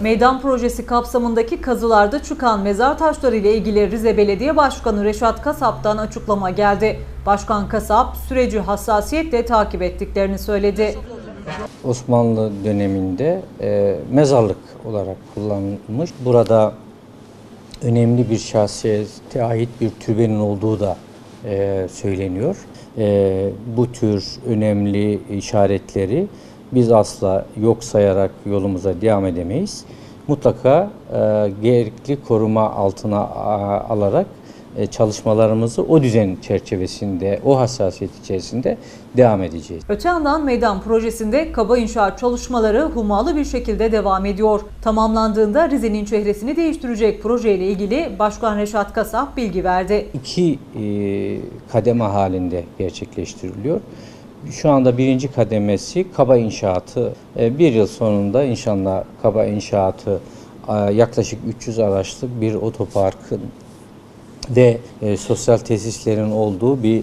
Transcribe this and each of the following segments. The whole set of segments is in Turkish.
Meydan projesi kapsamındaki kazılarda çıkan mezar taşları ile ilgili Rize Belediye Başkanı Reşat Kasap'tan açıklama geldi. Başkan Kasap süreci hassasiyetle takip ettiklerini söyledi. Osmanlı döneminde e, mezarlık olarak kullanılmış. Burada önemli bir şahsiyete ait bir türbenin olduğu da e, söyleniyor. E, bu tür önemli işaretleri biz asla yok sayarak yolumuza devam edemeyiz. Mutlaka e, gerekli koruma altına a, alarak e, çalışmalarımızı o düzen çerçevesinde, o hassasiyet içerisinde devam edeceğiz. Öte yandan meydan projesinde kaba inşaat çalışmaları hummalı bir şekilde devam ediyor. Tamamlandığında Rize'nin çehresini değiştirecek projeyle ilgili Başkan Reşat Kasap bilgi verdi. iki e, kademe halinde gerçekleştiriliyor. Şu anda birinci kademesi kaba inşaatı. E, bir yıl sonunda inşallah kaba inşaatı e, yaklaşık 300 araçlık bir otoparkın ve e, sosyal tesislerin olduğu bir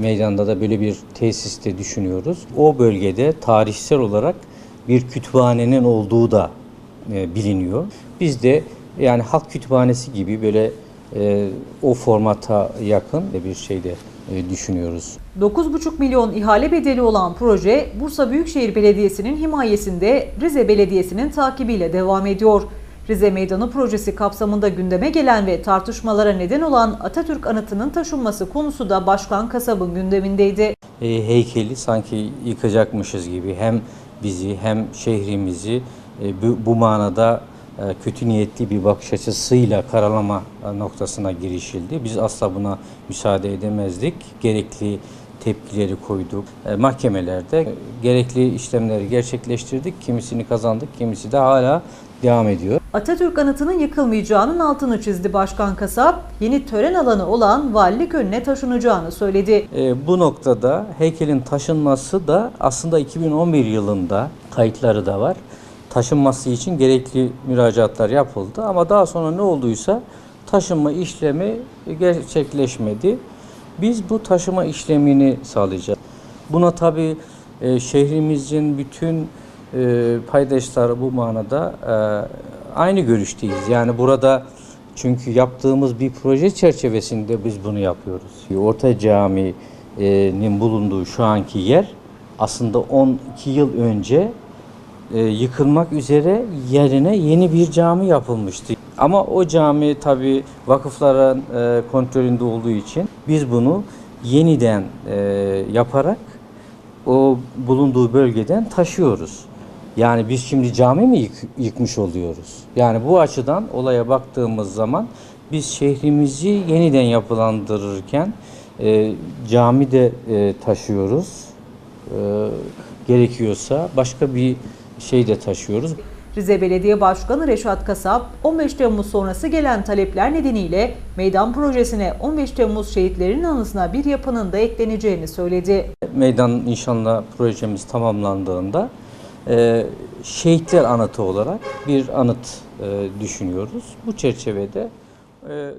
meydanda da böyle bir tesis de düşünüyoruz. O bölgede tarihsel olarak bir kütüphanenin olduğu da biliniyor. Biz de yani halk kütüphanesi gibi böyle o formata yakın bir şey de e, düşünüyoruz. 9,5 milyon ihale bedeli olan proje Bursa Büyükşehir Belediyesi'nin himayesinde Rize Belediyesi'nin takibiyle devam ediyor. Rize Meydanı projesi kapsamında gündeme gelen ve tartışmalara neden olan Atatürk anıtının taşınması konusu da Başkan Kasab'ın gündemindeydi. e, heykeli sanki yıkacakmışız gibi hem bizi hem şehrimizi e, bu, bu manada e, kötü niyetli bir bakış açısıyla karalama e, noktasına girişildi. Biz asla buna müsaade edemezdik. Gerekli tepkileri koyduk. E, mahkemelerde e, gerekli işlemleri gerçekleştirdik. Kimisini kazandık, kimisi de hala devam ediyor. Atatürk anıtının yıkılmayacağının altını çizdi Başkan Kasap, yeni tören alanı olan valilik önüne taşınacağını söyledi. E, bu noktada heykelin taşınması da aslında 2011 yılında kayıtları da var. Taşınması için gerekli müracaatlar yapıldı ama daha sonra ne olduysa taşınma işlemi gerçekleşmedi. Biz bu taşıma işlemini sağlayacağız. Buna tabii e, şehrimizin bütün e, paydaşları bu manada e, aynı görüşteyiz. Yani burada çünkü yaptığımız bir proje çerçevesinde biz bunu yapıyoruz. Orta Cami'nin bulunduğu şu anki yer aslında 12 yıl önce e, yıkılmak üzere yerine yeni bir cami yapılmıştı. Ama o cami tabi vakıfların e, kontrolünde olduğu için biz bunu yeniden e, yaparak o bulunduğu bölgeden taşıyoruz. Yani biz şimdi cami mi yık- yıkmış oluyoruz? Yani bu açıdan olaya baktığımız zaman biz şehrimizi yeniden yapılandırırken e, cami de e, taşıyoruz. E, gerekiyorsa başka bir şey de taşıyoruz. Rize Belediye Başkanı Reşat Kasap, 15 Temmuz sonrası gelen talepler nedeniyle meydan projesine 15 Temmuz şehitlerinin anısına bir yapının da ekleneceğini söyledi. Meydan inşallah projemiz tamamlandığında e, şehitler anıtı olarak bir anıt e, düşünüyoruz. Bu çerçevede e,